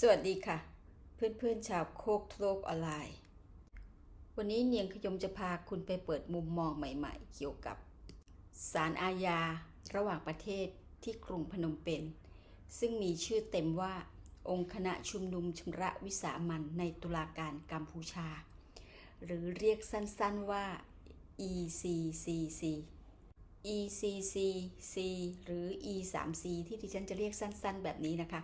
สวัสดีค่ะ เพื่อนๆชาวโคกโลกออนไลน์ วันนี้เนียงขยมจะพาคุณไปเปิดมุมมองใหม่ๆ เกี่ยวกับศาลอาญาระหว่างประเทศที่กรุงพนมเปญซึ่งมีชื่อเต็มว่าองค์คณะชุมนุมชำระวิสามันในตุลาการกัมพูชา หรือเรียกสั้นๆว่า ECCC ECCC หรือ E3C ที่ดิฉันจะเรียกสั้นๆ แบบนี้นะคะ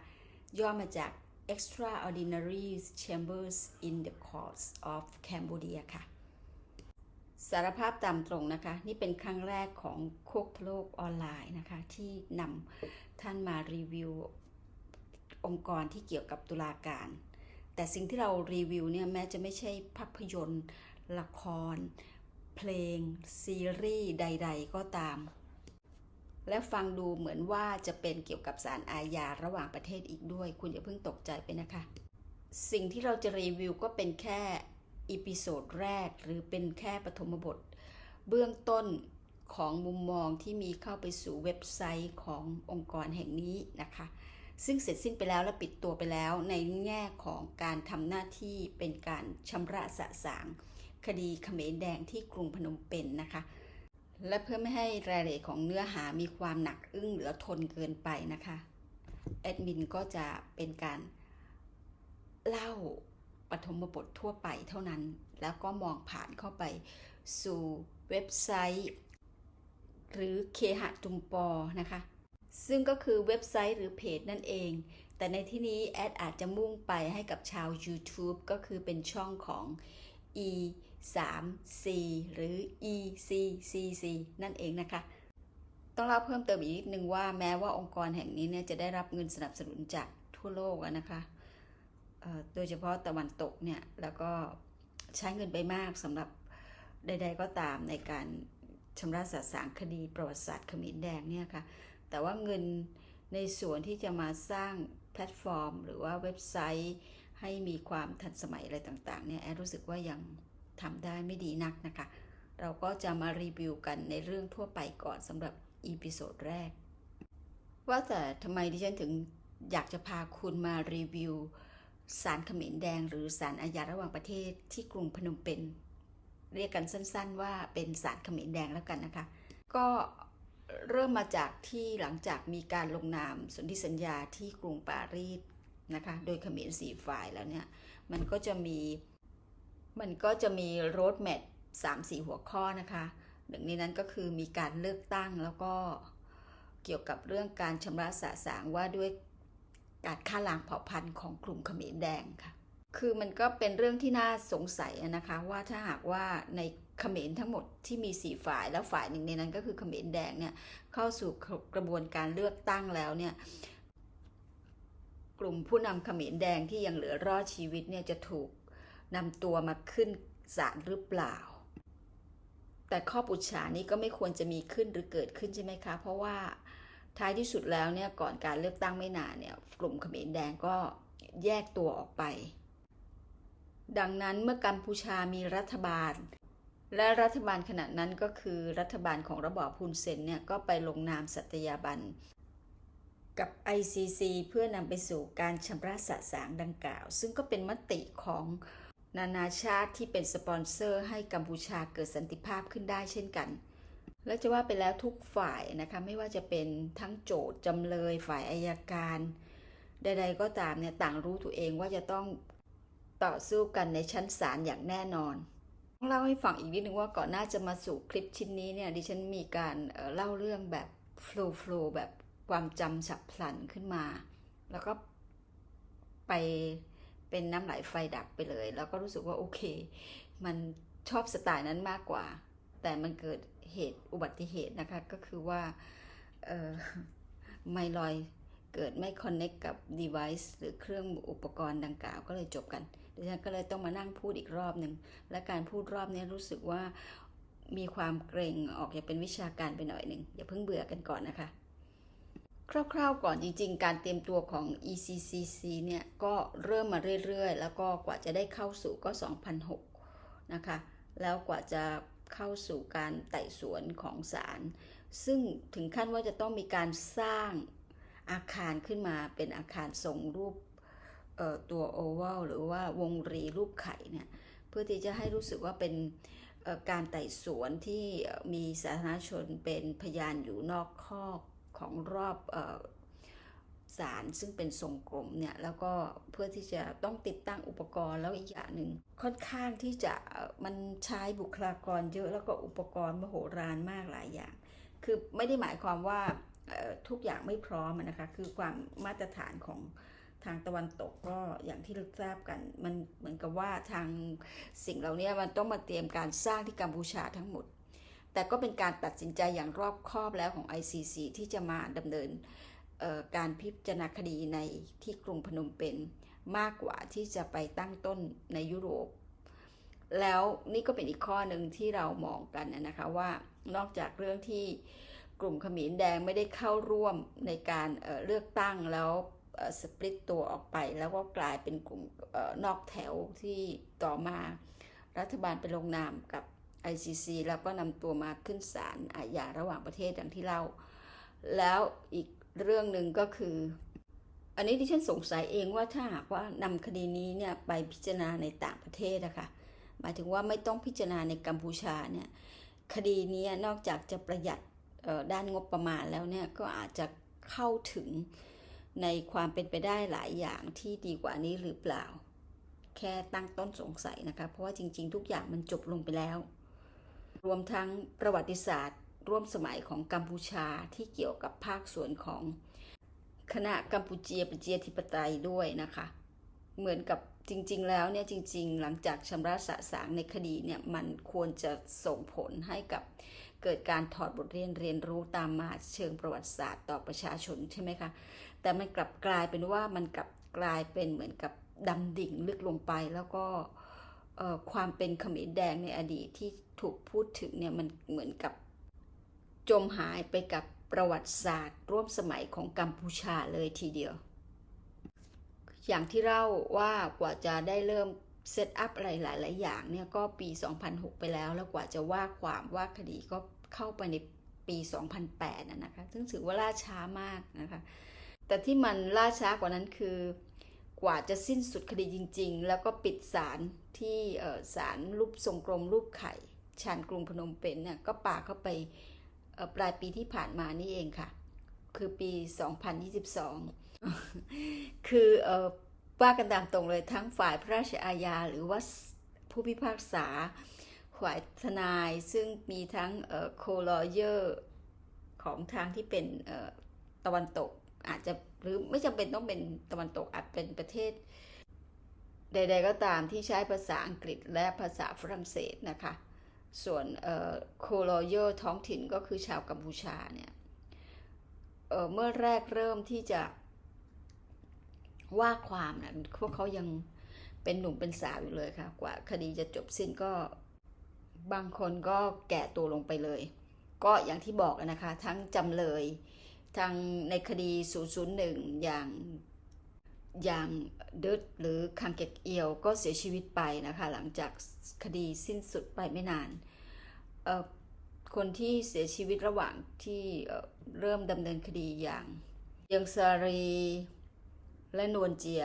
ย่อมาจาก Extraordinary Chambers in the Courts of Cambodia ค่ะ สารภาพตามตรงนะคะ นี่เป็นครั้งแรกของโคกโลกออนไลน์นะคะ ที่นำท่านมารีวิวองค์กรที่เกี่ยวกับตุลาการ แต่สิ่งที่เรารีวิวเนี่ย แม้จะไม่ใช่ภาพยนตร์ ละคร เพลง ซีรีส์ใด ๆ ก็ตาม และฟังดูเหมือนว่าจะเป็นเกี่ยวกับสารอาญาระหว่างประเทศอีกด้วย คุณอย่าเพิ่งตกใจไปนะคะ สิ่งที่เราจะรีวิวก็เป็นแค่อีพิโซดแรก หรือเป็นแค่ปฐมบท เบื้องต้นของมุมมองที่มีเข้าไปสู่เว็บไซต์ขององค์กรแห่งนี้นะคะ ซึ่งเสร็จสิ้นไปแล้วและปิดตัวไปแล้วในแง่ของการทำหน้าที่เป็นการชำระสะสางคดีเขมรแดงที่กรุงพนมเปญนนะคะ และเพื่อไม่ให้รายละเอียดของเนื้อหามีความหนักอึ้งเหลือทนเกินไปนะคะแอดมินก็จะเป็นการเล่าปฐมบททั่วไปเท่านั้น แล้วก็มองผ่านเข้าไปสู่เว็บไซต์ หรือเคหะจุมปอนะคะ ซึ่งก็คือเว็บไซต์หรือเพจนั่นเอง แต่ในที่นี้แอดอาจจะมุ่งไปให้กับชาว YouTube ก็คือเป็นช่องของ e 3 c หรือ e c c c นั่นเองนะคะ ต้องเล่าเพิ่มเติมอีกนิดนึงว่าแม้ว่าองค์กรแห่งนี้เนี่ยจะได้รับเงินสนับสนุนจากทั่วโลกนะคะโดยเฉพาะตะวันตกเนี่ยแล้วก็ใช้เงินไปมากสำหรับใด ๆ ก็ตามในการชำระสะสางคดีประวัติศาสตร์ขมรแดงเนี่ยค่ะ แต่ว่าเงินในส่วนที่จะมาสร้างแพลตฟอร์ม หรือว่าเว็บไซต์ให้มีความทันสมัยอะไรต่างๆเนี่ยแอดรู้สึกว่ายัง ทำได้ไม่ดีนักนะคะ เราก็จะมารีวิวกันในเรื่องทั่วไปก่อนสำหรับอีพิโซดแรก ว่าแต่ทำไมดิฉันถึงอยากจะพาคุณมารีวิว สารเขมรแดง หรือสารอาญาระหว่างประเทศที่กรุงพนมเปญเรียกกันสั้น ๆ ว่าเป็นสารเขมรแดงแล้วกันนะคะ ก็เริ่มมาจากที่หลังจากมีการลงนามสนธิสัญญาที่กรุงปารีสนะคะ โดยเขมรสี่ฝ่ายแล้วเนี่ย มันก็จะมี มันก็จะมีโรดแมพสามสี่หัวข้อนะคะหนึ่งในนั้นก็คือมีการเลือกตั้งแล้วก็เกี่ยวกับเรื่องการชำระสะสางว่าด้วยการฆ่าล้างเผ่าพันธุ์ของกลุ่มเขมรแดงค่ะ คือมันก็เป็นเรื่องที่น่าสงสัยนะคะว่าถ้าหากว่าในเขมรทั้งหมดที่มีสี่ฝ่ายแล้วฝ่ายหนึ่งในนั้นก็คือเขมรแดงเนี่ยเข้าสู่กระบวนการเลือกตั้งแล้วเนี่ยกลุ่มผู้นำเขมรแดงที่ยังเหลือรอดชีวิตเนี่ยจะถูก นำตัวมาขึ้นศาลหรือเปล่า แต่ข้อปุจฉานี้ก็ไม่ควรจะมีขึ้นหรือเกิดขึ้นใช่ไหมคะ เพราะว่าท้ายที่สุดแล้วเนี่ยก่อนการเลือกตั้งไม่นานเนี่ยกลุ่มเขมรแดงก็แยกตัวออกไป ดังนั้นเมื่อกัมพูชามีรัฐบาล และรัฐบาลขณะนั้นก็คือรัฐบาลของระบอบฮุนเซนเนี่ยก็ไปลงนามสัตยาบันกับ ICC เพื่อนำไปสู่การชำระสะสางดังกล่าว ซึ่งก็เป็นมติของ นานาชาติที่เป็นสปอนเซอร์ให้กัมพูชาเกิดสันติภาพขึ้นได้เช่นกัน และจะว่าไปแล้วทุกฝ่ายนะคะไม่ว่าจะเป็นทั้งโจทย์จำเลยฝ่ายอายการ ใด ๆ ก็ตามเนี่ยต่างรู้ตัวเองว่าจะต้องต่อสู้กันในชั้นศาลอย่างแน่นอนต้องเล่าให้ฟังอีกนิดนึงว่าก่อนหน้าจะมาสู่คลิปชิ้นนี้เนี่ยดิฉันมีการเล่าเรื่องแบบฟล์โฟล์แบบความจำฉับพลันขึ้นมา แล้วก็ไป เป็นน้ำไหลไฟดับไปเลย แล้วก็รู้สึกว่าโอเค มันชอบสไตล์นั้นมากกว่า แต่มันเกิดเหตุอุบัติเหตุนะคะ ก็คือว่าเอ่อไมลอยเกิดไม่คอนเน็กกับ device หรือเครื่องอุปกรณ์ดังกล่าวก็เลยจบกันดิฉันก็เลยต้องมานั่งพูดอีกรอบหนึ่ง และการพูดรอบนี้รู้สึกว่ามีความเกรงออกอย่าเป็นวิชาการไปหน่อยหนึ่งอย่าเพิ่งเบื่อกันก่อนนะคะ คร่าวๆก่อนจริง ๆ การเตรียมตัวของ ECCC เนี่ยก็เริ่มมาเรื่อยๆ แล้วก็กว่าจะได้เข้าสู่ก็ 2006 นะคะ แล้วกว่าจะเข้าสู่การไต่สวนของศาล ซึ่งถึงขั้นว่าจะต้องมีการสร้างอาคารขึ้นมาเป็นอาคารทรงรูปตัวโอเวลหรือว่าวงรีรูปไข่เนี่ยเพื่อที่จะให้รู้สึกว่าเป็นการไต่สวนที่มีสาธารณชนเป็นพยานอยู่นอกคอก ของรอบเอ่อศาลซึ่งเป็นทรงกลมเนี่ยแล้วก็เพื่อที่จะต้องติดตั้งอุปกรณ์แล้วอีกอย่างหนึ่งค่อนข้างที่จะมันใช้บุคลากรเยอะแล้วก็อุปกรณ์มโหฬารมากหลายอย่าง คือไม่ได้หมายความว่าทุกอย่างไม่พร้อมนะคะคือความมาตรฐานของทางตะวันตกก็อย่างที่เราทราบกันมันเหมือนกับว่าทางสิ่งเหล่านี้มันต้องมาเตรียมการสร้างที่กัมพูชาทั้งหมด แต่ก็เป็นการตัดสินใจอย่างรอบคอบแล้วของ ICC ที่จะมาดำเนินการพิจารณาคดีในที่กรุงพนมเปญมากกว่าที่จะไปตั้งต้นในยุโรป แล้วนี่ก็เป็นอีกข้อหนึ่งที่เรามองกันนะคะว่านอกจากเรื่องที่กลุ่มขมรแดงไม่ได้เข้าร่วมในการเลือกตั้งแล้วสปลิตตัวออกไป แล้วก็กลายเป็นกลุ่มนอกแถวที่ต่อมารัฐบาลไปลงนามกับ ICC แล้วก็นำตัวมาขึ้นศาลอาญาระหว่างประเทศอย่างที่เล่า แล้วอีกเรื่องหนึ่งก็คือ อันนี้ที่ฉันสงสัยเองว่าถ้าหากว่านำคดีนี้เนี่ยไปพิจารณาในต่างประเทศนะคะหมายถึงว่าไม่ต้องพิจารณาในกัมพูชาเนี่ยคดีนี้นอกจากจะประหยัดด้านงบประมาณแล้วเนี่ยก็อาจจะเข้าถึงในความเป็นไปได้หลายอย่างที่ดีกว่านี้หรือเปล่า แค่ตั้งต้นสงสัยนะคะ เพราะว่าจริง ๆ ทุกอย่างมันจบลงไปแล้ว รวมทั้งประวัติศาสตร์ ร่วมสมัยของกัมพูชาที่เกี่ยวกับภาคส่วนของคณะกัมพูเจียประเจียธิปไตยด้วยนะคะ เหมือนกับจริง ๆ แล้วเนี่ยจริง ๆ หลังจากชำระสะสางในคดีเนี่ยมันควรจะส่งผลให้กับเกิดการถอดบทเรียนเรียนรู้ตามมาเชิงประวัติศาสตร์ต่อประชาชนใช่ไหมคะ แต่มันกลับกลายเป็นว่ามันกลับกลายเป็นเหมือนกับดำดิ่งลึกลงไปแล้วก็ ความเป็นเขมรแดงในอดีตที่ถูกพูดถึงเนี่ยมันเหมือนกับจมหายไปกับประวัติศาสตร์ ร่วมสมัยของกัมพูชาเลยทีเดียว อย่างที่เล่าว่ากว่าจะได้เริ่มเซตอัพอะไรหลาย ๆ อย่างเนี่ยก็ปี 2006 ไปแล้ว แล้วกว่าจะว่าความว่าคดีก็เข้าไปในปี 2008นะนะคะ ซึ่งถือว่าล่าช้ามากนะคะ แต่ที่มันล่าช้ากว่านั้นคือกว่าจะสิ้นสุดคดีจริง ๆ แล้วก็ปิดศาล ที่เอ่อศาลรูปทรงกลมรูปไข่ชานกรุงพนมเปญเนี่ยก็ป่าเข้าไปปลายปีที่ผ่านมานี่เองค่ะ คือปี 2022 คือเอ่อว่ากันตามตรงเลยทั้งฝ่ายพระราชอาญาหรือว่าผู้พิพากษาฝ่ายทนายซึ่งมีทั้งเอ่อโคลเยอร์ของทางที่เป็นตะวันตกอาจจะหรือไม่จำเป็นต้องเป็นตะวันตกอาจเป็นประเทศ ใด ๆ ก็ตามที่ใช้ภาษาอังกฤษและภาษาฝรั่งเศสนะคะ ส่วนโคโลโยท้องถิ่นก็คือชาวกัมพูชาเนี่ยเเมื่อแรกเริ่มที่จะว่าความนะพวกเขายังเป็นหนุ่มเป็นสาวอยู่เลยค่ะ กว่าคดีจะจบสิ้นก็บางคนก็แก่ตัวลงไปเลย ก็อย่างที่บอกนะคะ ทั้งจำเลยทางในคดี 001 อย่าง อย่างเดิร์ดหรือคังเกกเอียวก็เสียชีวิตไปนะคะ หลังจากคดีสิ้นสุดไปไม่นาน คนที่เสียชีวิตระหว่างที่เริ่มดำเนินคดีอย่างเยังซารีและนวลเจีย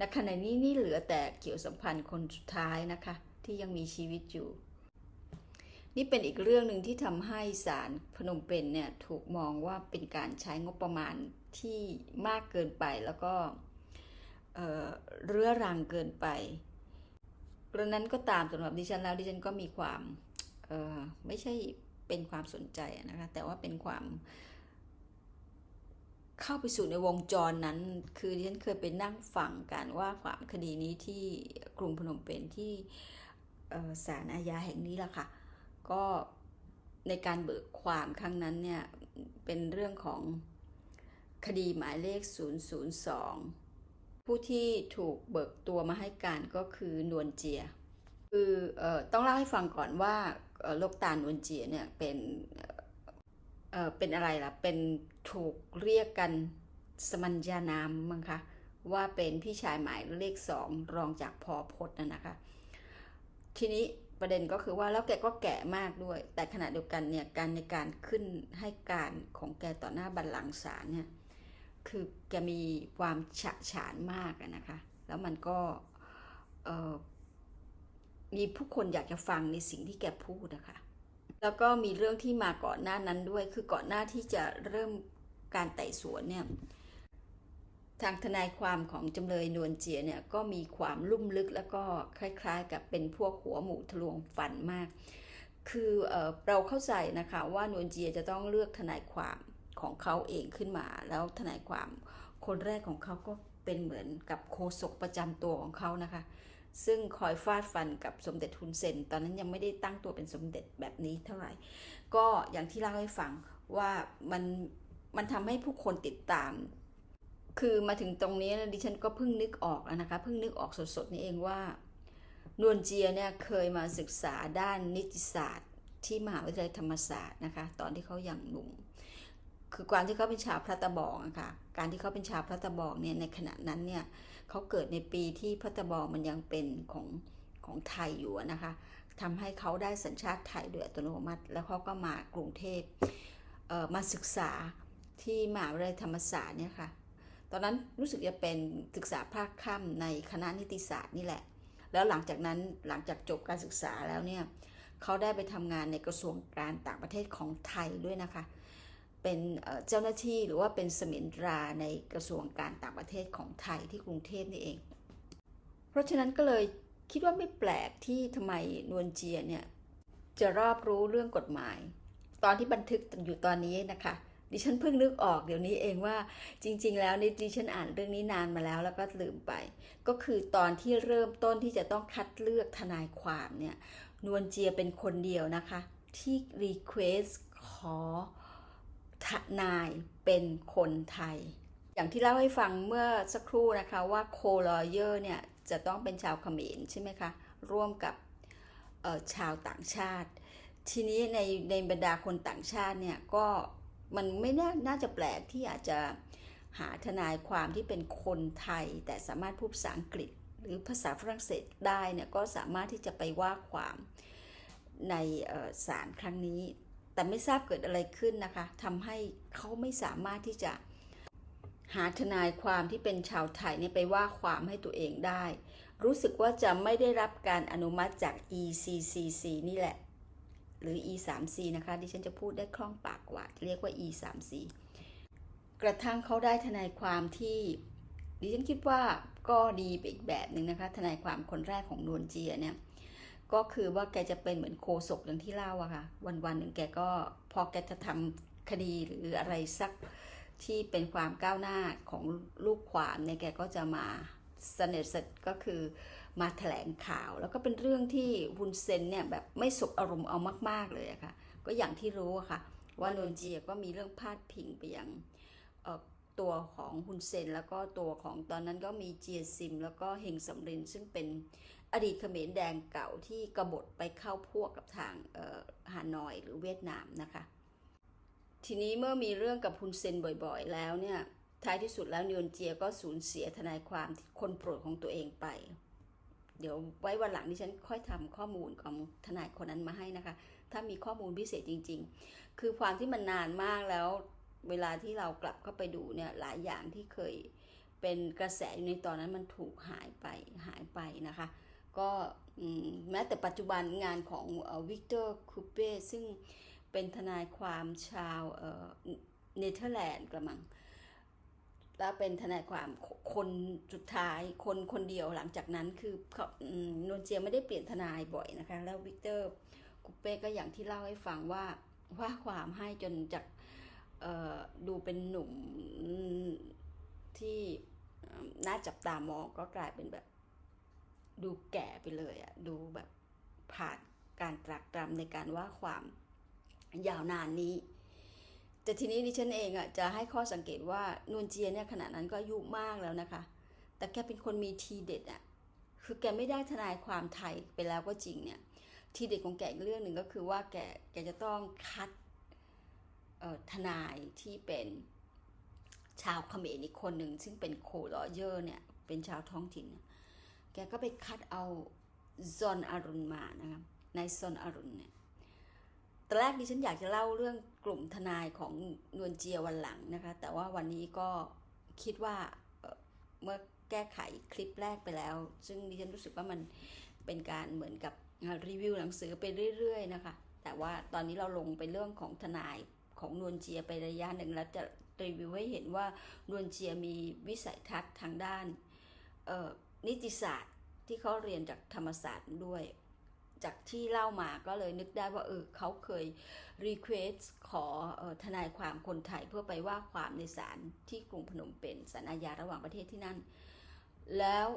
ณขณะนี้นี่เหลือแต่เกี่ยวสัมพันธ์คนสุดท้ายนะคะ ที่ยังมีชีวิตอยู่ นี่เป็นอีกเรื่องหนึ่งที่ทำให้ศาลพนมเปญเนี่ยถูกมองว่าเป็นการใช้งบประมาณที่มากเกินไปแล้วก็ เรื้อรังเกินไปกระนั้นก็ตามสำหรับดิฉันแล้วดิฉันก็มีความไม่ใช่เป็นความสนใจนะคะแต่ว่าเป็นความ เข้าไปสู่ในวงจรนั้น คือดิฉันเคยไปนั่งฟังการว่าความคดีนี้ที่กรุงพนมเปญที่ศาลอาญาแห่งนี้ล่ะค่ะ ก็ในการเบิกความครั้งนั้นเนี่ยเป็นเรื่องของคดีหมายเลข 002 ผู้ที่ถูกเบิกตัวมาให้การก็คือนวลเจีย คือออต้องเล่าให้ฟังก่อนว่าโลกตาลนวลเจียเนี่ยเป็นเเป็นอะไรล่ะ เป็นถูกเรียกกันสมัญญานามมั้งคะ ว่าเป็นพี่ชายหมายเลขสองรองจากพอพจน์นะนะคะ ทีนี้ประเด็นก็คือว่าแล้วแกก็แก่มากด้วย แต่ขณะเดียวกันเนี่ยการในการขึ้นให้การของแกต่อหน้าบัลลังก์ศาลเนี่ย คือแกมีความฉะฉานมากนะคะ แล้วมันก็มีผู้คนอยากจะฟังในสิ่งที่แกพูดนะคะ แล้วก็มีเรื่องที่มาก่อนหน้านั้นด้วย คือก่อนหน้าที่จะเริ่มการไต่สวนเนี่ย ทางทนายความของจำเลยนวลเจียเนี่ยก็มีความลุ่มลึกแล้วก็คล้าย ๆ กับเป็นพวกหัวหมูทะลวงฟันมาก คือเอเราเข้าใจนะคะว่านวลเจียจะต้องเลือกทนายความ ของเขาเองขึ้นมา แล้วทนายความคนแรกของเขาก็เป็นเหมือนกับโฆษกประจำตัวของเขานะคะ ซึ่งคอยฟาดฟันกับสมเด็จฮุนเซน ตอนนั้นยังไม่ได้ตั้งตัวเป็นสมเด็จแบบนี้เท่าไหร่ ก็อย่างที่เล่าให้ฟังว่ามันมันทำให้ผู้คนติดตาม คือมาถึงตรงนี้นะดิฉันก็เพิ่งนึกออกแล้วนะคะเพิ่งนึกออกสดๆนี่เองว่านวลเจียเนี่ยเคยมาศึกษาด้านนิติศาสตร์ ที่มหาวิทยาลัยธรรมศาสตร์นะคะ ตอนที่เขายังหนุ่ม คือการที่เขาเป็นชาวพระตะบองอะค่ะ การที่เขาเป็นชาวพระตะบองเนี่ยในขณะนั้นเนี่ยเขาเกิดในปีที่พระตะบองมันยังเป็นของของไทยอยู่นะคะทำให้เขาได้สัญชาติไทยโดยอัตโนมัติ แล้วเขาก็มากรุงเทพเมาศึกษาที่มหาวิทยาลัยธรรมศาสตร์เนี่ยค่ะ ตอนนั้นรู้สึกจะเป็นศึกษาภาคค่ำในคณะนิติศาสตร์นี่แหละ แล้วหลังจากนั้นหลังจากจบการศึกษาแล้วเนี่ยเขาได้ไปทำงานในกระทรวงการต่างประเทศของไทยด้วยนะคะเเป็นเอ่อเจ้าหน้าที่หรือว่าเป็นสมินตราในกระทรวงการต่างประเทศของไทยที่กรุงเทพนี่เอง เพราะฉะนั้นก็เลยคิดว่าไม่แปลกที่ทำไมนวลเจียเนี่ยจะรอบรู้เรื่องกฎหมาย ตอนที่บันทึกอยู่ตอนนี้นะคะ ดิฉันเพิ่งนึกออกเดี๋ยวนี้เองว่าจริง ๆ แล้วนี่ดิฉันอ่านเรื่องนี้นานมาแล้วแล้วก็ลืมไป ก็คือตอนที่เริ่มต้นที่จะต้องคัดเลือกทนายความเนี่ยนวลเจียเป็นคนเดียวนะคะ ที่รีเควสขอ ทนายเป็นคนไทย อย่างที่เล่าให้ฟังเมื่อสักครู่นะคะว่าโคลอเยอร์เนี่ยจะต้องเป็นชาวเขมรใช่ไหมคะร่วมกับชาวต่างชาติ ทีนี้ในในบรรดาคนต่างชาติเนี่ยก็มันไม่น่าน่าจะแปลกที่อาจจะหาทนายความที่เป็นคนไทย แต่สามารถพูดภาษาอังกฤษ หรือภาษาฝรั่งเศสได้เนี่ยก็สามารถที่จะไปว่าความในศาลครั้งนี้ แต่ไม่ทราบเกิดอะไรขึ้นนะคะทำให้เขาไม่สามารถที่จะหาทนายความที่เป็นชาวไทยเนี่ยไปว่าความให้ตัวเองได้ รู้สึกว่าจะไม่ได้รับการอนุมัติจาก ECCC นี่แหละ หรือ E3C นะคะ ดิฉันจะพูดได้คล่องปากกว่า เรียกว่า E3C กระทั่งเขาได้ทนายความที่ ดิฉันคิดว่าก็ดีไปอีกแบบหนึ่งนะคะ ทนายความคนแรกของนวลเจียเนี่ย ก็คือว่าแกจะเป็นเหมือนโคศกอย่างที่เล่าอะค่ะ วันวันๆหนึ่งแกก็พอแกจะทำคดีหรืออะไรสักที่เป็นความก้าวหน้าของลูกความเนี่ยแกก็จะมาเสนอเสร็จก็คือมาแถลงข่าว แล้วก็เป็นเรื่องที่ฮุนเซนเนี่ยแบบไม่สบอารมณ์เอามาก ๆเลยอะค่ะ ก็อย่างที่รู้อะค่ะ ว่านนเจียก็มีเรื่องพาดพิงไปยังตัวของฮุนเซนแล้วก็ตัวของตอนนั้นก็มีเจียซิม แล้วก็เฮงสำรินซึ่งเป็น อดีตเขมรแดงเก่าที่กบฏไปเข้าพวกกับทางฮานอยหรือเวียดนามนะคะ ทีนี้เมื่อมีเรื่องกับฮุนเซนบ่อยๆ แล้วเนี่ยท้ายที่สุดแล้วนยนเจียก็สูญเสียทนายความคนโปรดของตัวเองไป เดี๋ยวไว้วันหลังที่ฉันค่อยทำข้อมูลของทนายคนนั้นมาให้นะคะ ถ้ามีข้อมูลพิเศษจริง ๆ คือความที่มันนานมากแล้ว เวลาที่เรากลับเข้าไปดูเนี่ยหลายอย่างที่เคยเป็นกระแสอยู่ในตอนนั้นมันถูกหายไปหายไปนะคะ ก็แม้แต่ปัจจุบันงานของวิกเตอร์คูเป้ซึ่งเป็นทนายความชาวเนเธอร์แลนด์กระมัง แล้วเป็นทนายความคนสุดท้ายคนคนเดียวหลังจากนั้นคือเขาอืมนเจียไม่ได้เปลี่ยนทนายบ่อยนะคะ แล้ววิกเตอร์คูเป้ก็อย่างที่เล่าให้ฟังว่าว่าความให้จนจากดูเป็นหนุ่มที่น่าจับตามองก็กลายเป็นแบบ ดูแก่ไปเลยอะดูแบบผ่านการตรากตรำในการว่าความยาวนานนี้ แต่ทีนี้ดิฉันเองอะจะให้ข้อสังเกตว่านูนเจียเนี่ยขณะนั้นก็อายุมากแล้วนะคะ แต่แกเป็นคนมีทีเด็ดอะคือแกไม่ได้ทนายความไทยไปแล้วก็จริงเนี่ย ทีเด็ดของแกอีกเรื่องหนึ่งก็คือว่าแกแกจะต้องคัดทนายที่เป็นชาวเขมรอีกคนหนึ่งซึ่งเป็นโคลอเยอร์เนี่ยเป็นชาวท้องถิ่นเนี่ย แกก็ไปคัดเอาซอนอารุณมานะคะนายซอนอารุณเนี่ยตอนแรกดิฉันอยากจะเล่าเรื่องกลุ่มทนายของนวลเจียวันหลังนะคะ แต่ว่าวันนี้ก็คิดว่าเมื่อแก้ไขคลิปแรกไปแล้ว ซึ่งดิฉันรู้สึกว่ามันเป็นการเหมือนกับรีวิวหนังสือไปเรื่อยๆนะคะ แต่ว่าตอนนี้เราลงไปเรื่องของทนายของนวลเจียไประยะหนึ่งแล้วจะรีวิวให้เห็นว่านวลเจียมีวิสัยทัศน์ทางด้านเนิติศาสตร์ที่เขาเรียนจากธรรมศาสตร์ด้วย จากที่เล่ามาก็เลยนึกได้ว่าเออเขาเคยรีเควสขอออทนายความคนไทยเพื่อไปว่าความในศาลที่กรุงพนมเปญศาลอาญาระหว่างประเทศที่นั่น แล้ว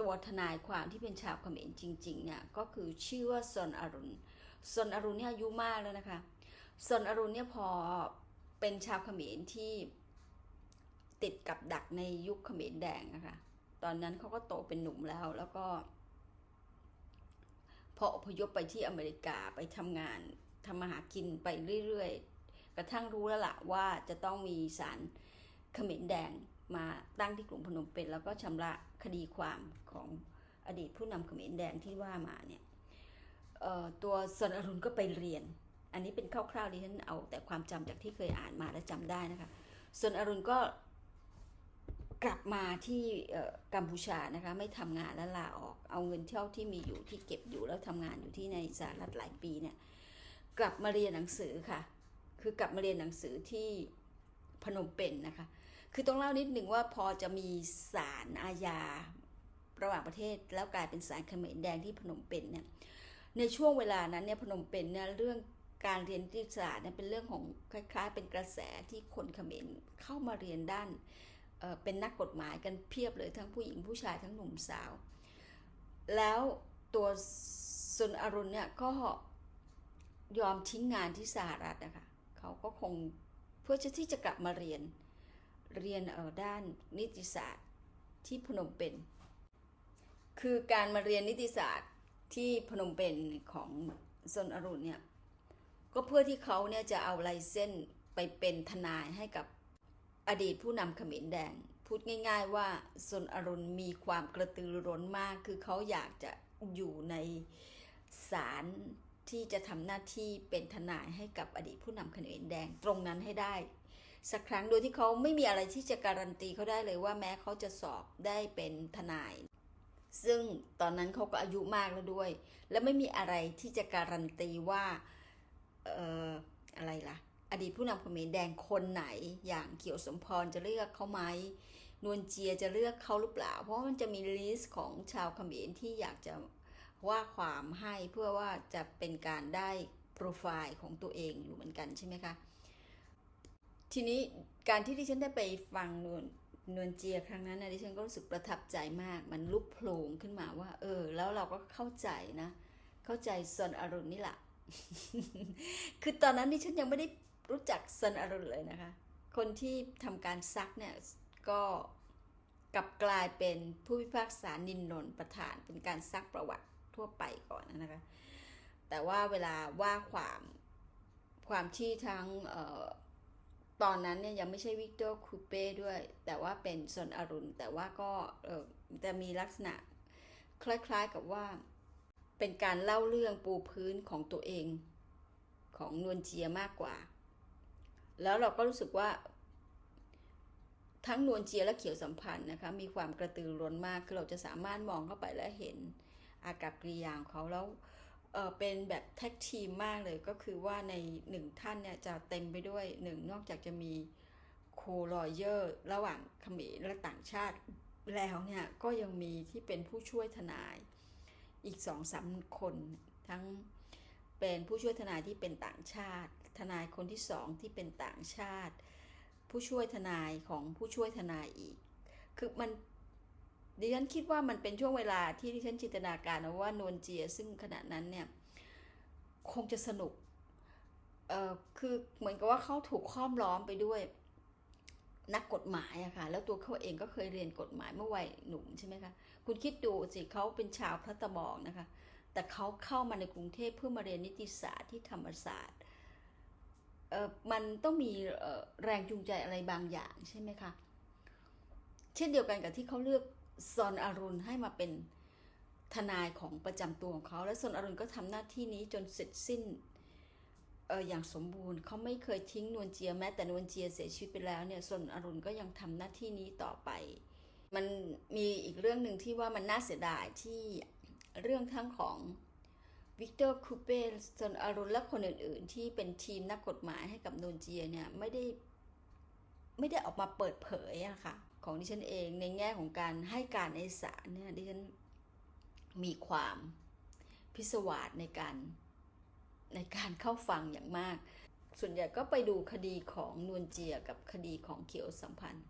ตัวทนายความที่เป็นชาวเขมรจริงๆเนี่ยก็คือชื่อว่าซอนอรุณซอนอรุณเนี่ยอายุมากแล้วนะคะซอนอรุณเนี่ยพอเป็นชาวเขมรที่ติดกับดักในยุคเขมรแดงนะคะ ตอนนั้นเขาก็โตเป็นหนุ่มแล้ว แล้วก็ พออพยพไปที่อเมริกาไปทำงานทำมาหากินไปเรื่อยๆ กระทั่งรู้แล้วล่ะว่าจะต้องมีศาลเขมรแดงมาตั้งที่กรุงพนมเปญแล้วก็ชำระคดีความของอดีตผู้นำเขมรแดงที่ว่ามาเนี่ยตัวสนอรุณก็ไปเรียน อันนี้เป็นคร่าวๆดิฉันเอาแต่ความจำจากที่เคยอ่านมาและจำได้นะคะส่วนอรุณก็ กลับมาที่กัมพูชานะคะไม่ทำงานแล้วลาออกเอาเงินเท่าที่มีอยู่ที่เก็บอยู่แล้วทำงานอยู่ที่ในสหรัฐหลายปีเนี่ยกลับมาเรียนหนังสือค่ะ คือกลับมาเรียนหนังสือที่พนมเปญนนะคะ คือต้องเล่านิดหนึ่งว่าพอจะมีศาลอาญาระหว่างประเทศ แล้วกลายเป็นศาลเขมรแดงที่พนมเปญเนี่ยในช่วงเวลานั้นเนี่ยพนมเปญเนี่ยเรื่องการเรียนนิติศาสตร์เนี่ยเป็นเรื่องของคล้าย ๆ เป็นกระแสที่คนเขมรเข้ามาเรียนด้าน เป็นนักกฎหมายกันเพียบเลยทั้งผู้หญิงผู้ชายทั้งหนุ่มสาว แล้วตัวซุนอรุณเนี่ยก็ยอมทิ้งงานที่สหรัฐนะคะเขาก็คงเพื่อที่จะกลับมาเรียนเรียนเออด้านนิติศาสตร์ที่พนมเปญคือการมาเรียนนิติศาสตร์ที่พนมเปญของซนอรุณเนี่ยก็เพื่อที่เขาเนี่ยจะเอาไลเส้นไปเป็นทนายให้กับ อดีตผู้นำเขมรแดง พูดง่าย ๆ ว่าซนอรุณมีความกระตือรือร้นมาก คือเขาอยากจะอยู่ในศาลที่จะทำหน้าที่เป็นทนายให้กับอดีตผู้นำเขมรแดงตรงนั้นให้ได้ สักครั้งโดยที่เขาไม่มีอะไรที่จะการันตีเขาได้เลยว่าแม้เขาจะสอบได้เป็นทนาย ซึ่งตอนนั้นเขาก็อายุมากแล้วด้วย และไม่มีอะไรที่จะการันตีว่าเอ่ออะไรล่ะ อดีตผู้นำเขมรแดงคนไหน อย่างเขียวสมพรจะเลือกเขาไหมนวลเจียจะเลือกเขาหรือเปล่า เพราะว่ามันจะมีลิสต์ของชาวเขมรที่อยากจะว่าความให้เพื่อว่าจะเป็นการได้โปรไฟล์ของตัวเองอยู่เหมือนกันใช่ไหมคะ ทีนี้การที่ดิฉันได้ไปฟังนวลนวลเจียครั้งนั้นนะดิฉันก็รู้สึกประทับใจมาก มันลุกโผล่ขึ้นมาว่า เออ แล้วเราก็เข้าใจนะ เข้าใจซอนอรุณนี่แหละคือตอนนั้นดิฉันยังไม่ได้ รู้จักซนอรุณเลยนะคะ คนที่ทำการซักเนี่ยก็กลับกลายเป็นผู้พิพากษานินนน์ประธานเป็นการซักประวัติทั่วไปก่อนนะคะ แต่ว่าเวลาว่าความความที่ทั้งออตอนนั้นเนี่ยยังไม่ใช่วิกเตอร์คูเป้ด้วย แต่ว่าเป็นซนอรุณ แต่ว่าก็จะมีลักษณะคล้ายๆกับว่าเป็นการเล่าเรื่องปูพื้นของตัวเองของนวลเจียมากกว่า แล้วเราก็รู้สึกว่า ทั้งนวลเจียและเขียวสัมพันธ์นะคะมีความกระตือร้นมากคือเราจะสามารถมองเข้าไปและเห็นอากับกริยาของเขาแล้วเเป็นแบบแท็กทีมมากเลยก็คือว่าในหนึ่งท่านเนี่ยจะเต็มไปด้วยหนึ่งนอกจากจะมีโคลอยเยอร์ระหว่างเขมรและต่างชาติแล้วเนี่ยก็ยังมีที่เป็นผู้ช่วยทนายอีกสองสามคนทั้งเป็นผู้ช่วยทนายที่เป็นต่างชาติ ทนายคนที่สองที่เป็นต่างชาติ ผู้ช่วยทนายของผู้ช่วยทนายอีก คือมันดิฉันคิดว่ามันเป็นช่วงเวลาที่ดิฉันจินตนาการนะว่านวลเจียซึ่งขณะนั้นเนี่ยคงจะสนุกเอ่อคือเหมือนกับว่าเขาถูกค้อมล้อมไปด้วยนักกฎหมายอะค่ะ แล้วตัวเขาเองก็เคยเรียนกฎหมายเมื่อวัยหนุ่มใช่ไหมคะ คุณคิดดูสิเขาเป็นชาวพระตะบองนะคะ แต่เขาเข้ามาในกรุงเทพเพื่อมาเรียนนิติศาสตร์ที่ธรรมศาสตร์ มันต้องมีแรงจูงใจอะไรบางอย่างใช่ไหมคะ เช่นเดียวกันกับที่เขาเลือกซอนอรุณให้มาเป็นทนายของประจำตัวของเขา และซอนอรุณก็ทำหน้าที่นี้จนเสร็จสิ้นออย่างสมบูรณ์เขาไม่เคยทิ้งนวลเจียแม้แต่นวลเจียเสียชีวิตไปแล้วเนี่ยส่วนอรุณก็ยังทำหน้าที่นี้ต่อไป มันมีอีกเรื่องหนึ่งที่ว่ามันน่าเสียดายที่เรื่องทั้งของ วิกเตอร์คูเป้จนอรุณและคนอื่น ๆ ที่เป็นทีมนักกฎหมายให้กับนวลเจียเนี่ยไม่ได้ไม่ได้ออกมาเปิดเผยอะค่ะ ของดิฉันเองในแง่ของการให้การในศาลเนี่ยดิฉันมีความพิศวาสในการในการเข้าฟังอย่างมาก ส่วนใหญ่ก็ไปดูคดีของนวลเจียกับคดีของเขียวสัมพันธ์